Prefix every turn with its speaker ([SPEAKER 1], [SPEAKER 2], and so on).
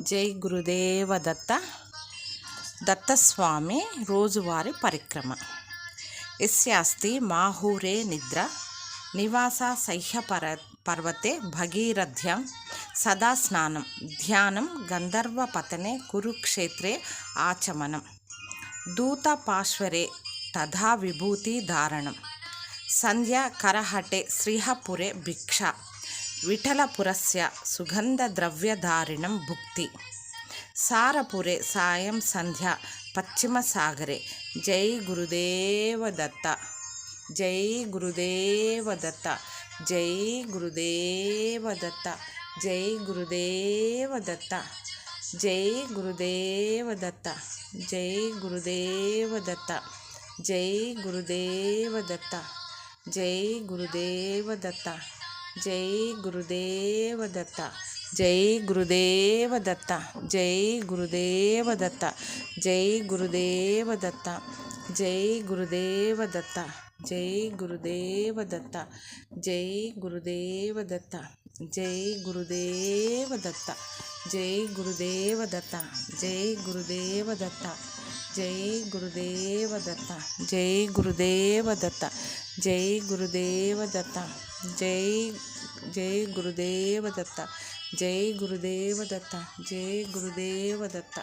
[SPEAKER 1] జై గురుదేవ దత్త. దత్తస్వామి రోజువారి పరిక్రమ. ఎస్యాస్తి మాహూరే నిద్ర. నివాస సహ్య పర పర్వతే భగీరథ్యం. సదా స్నానం. ధ్యానం గంధర్వపతనే కురుక్షేత్రే ఆచమనం. దూతపాశ్వరే తథా విభూతి ధారణం. సంధ్య కరహటే శ్రీహపురే భిక్ష. విఠలపురస్య సుగంధద్రవ్యధారిణం భుక్తి. సారపురే సాయం సంధ్య పశ్చిమసాగరే. జై గురుదేవదత్త జై గురుదేవదత్త జై గురుదేవదత్త జై గురుదేవదత్త జై గురుదేవదత్త జై గురుదేవదత్త జై గురుదేవదత్త జై గురుదేవదత్త. జై గురుదేవ దత్త జై గురుదేవ దత్త జై గురుదేవ దత్త జై గురుదేవ దత్త జై గురుదేవ దత్త జై గురుదేవ దత్త జై గురుదేవ దత్త జై గురుదేవ దత్త జై గురుదేవ దత్త జై గురుదేవ దత్త జై గురుదేవ దత్త జై గురుదేవ దత్త జై గురుదేవ దత్త జై జై గురుదేవ దత్త జై గురుదేవ దత్త జై గురుదేవ దత్త.